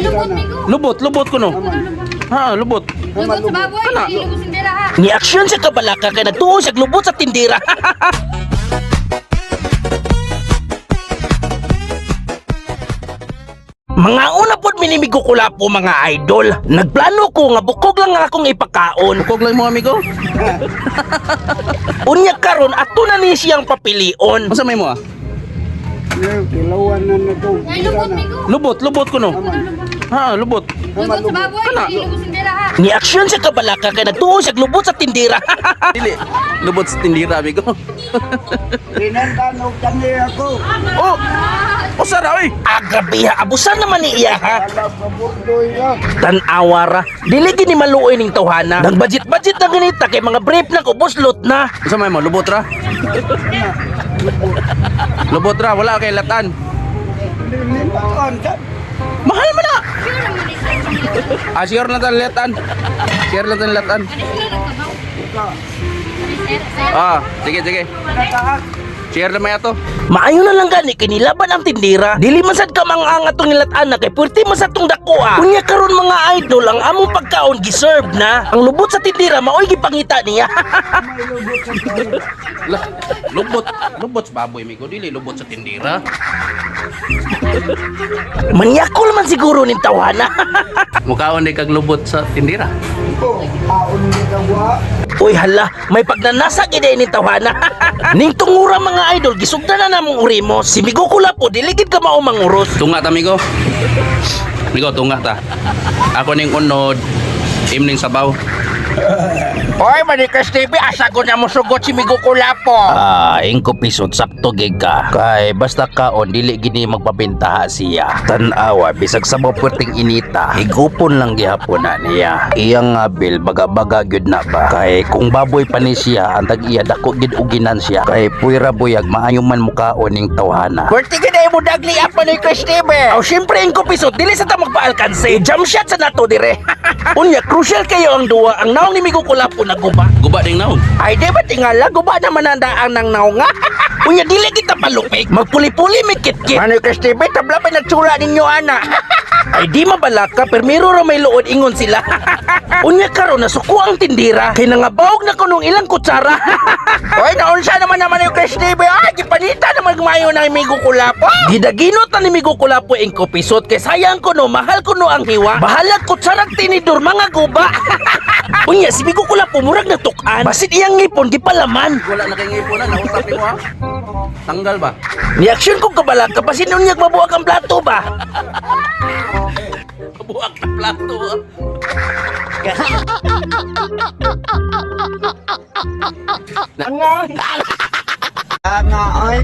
Lubot, migo. Lubot, lubot ko no. Ha, lubot. Lubot sa baboy. Kana. Lubot sindera ha. Ni aksyon sa kabalaka kay nagtuo siya lubot sa tindira. Mga una pod minimigo ko po mga idol. Nagplano ko nga bukog lang nga akong ipakaon. Bukog lang mo amigo. Unya karon ato na ni siyang papilion. Masa may mo ah? Kilawan na na to. Lubot. Lubot, ko no. Ha, lubot. Lubot sa baboy. Kana. Lubot sindera ha. Ni aksyon sa kabalaka kay nagtuo siya lubot sa tindira. Dili. Lubot sa tindira amigo. Pinantanog kami ako. oh. Oy. Agabi ha, abusan naman ni iya ha. Tanawara, dili gini maluoy ning tawhana. Nang budget-budget na ganita kay mga brief na ko buslot na. Masa may mo lubot ra. Lubot ra, wala kay latan. Mahal mo na. Ah, sure na tan latan. Sure na tan latan. Ano. Ah, sige sige. Share na may ato. Maayo na lang gani kinilaban ang tindira. Dili man sad ka mangangat tong nilat-an na kay pwerte man sa tong dakoa. Kunya karon mga idol ang among pagkaon giserve na. Ang lubot sa tindira maoy gipangita niya. Lubot sa tayo. Lah, lubot. Lubot sa baboy migo dili lubot sa tindira. Manyakol man siguro ning tawhana. Mukaon di kag lubot sa tindira. Ito, aon di ka wa. Uy hala, may pagnanasa gid ni tawhana. ning tungura mga idol gisugda na namong urimo. Si Migo Kulapo dili gid ka mao manguros. Tunga ta migo. Migo tunga ta. Ako ning unod. Im ning sabaw. Hoy, Manikas TV, asa ko na mo sugot si Migo Kulapo. Ah, ingko pisod sakto gig ka. Kay basta kaon dili gini magpabentaha siya. Tan-awa bisag sa mo puwerteng inita, higupon lang gihapon na niya. Iyang nga bil baga-baga gyud na ba. Kay kung baboy pa ni siya, ang tag-iya dako gid uginan siya. Kay puwira buyag maayo man mukaon ning tawhana. Puwerte gid ay mo dagli apa ni Chris TV. Aw syempre ingko pisod dili sa ta magpaalkanse. Jump shot sa nato dire. Unya crucial kayo ang duwa. Ang naong ni Migo Kulapo naguba. Guba ding naong. Ay, di ba tingala? Guba naman ang daan ng naunga. Unya, dili kita palupik. Magpuli-puli, mikit-kit. Ano ka, Steve? Tabla pa nagsula ninyo, ana. Ay, di mabalaka, permiro ra may luod ingon sila. Unya karon nasuko ang tindira. Kay nangabawog na kunong ilang kutsara. Oy, naunsa naman naman yung Chris TV. Ay, gipanita naman gumayo ng Migo Kulapo. Gidaginot na ni Migo Kulapo ang kopisot. Kay sayang ko no, mahal ko no ang hiwa. Bahalag kutsarang tinidor, mga guba. Unya, si Migo Kulapo, murag na tukan. Basit iyang ngipon, di palaman. Wala na kay ngipunan, nausap mo ha. Tanggal ba? Ni aksyon kong kabalag, kapasin unyag mabuak ang plato ba? Buak na plato ha. Nga. Nga ay.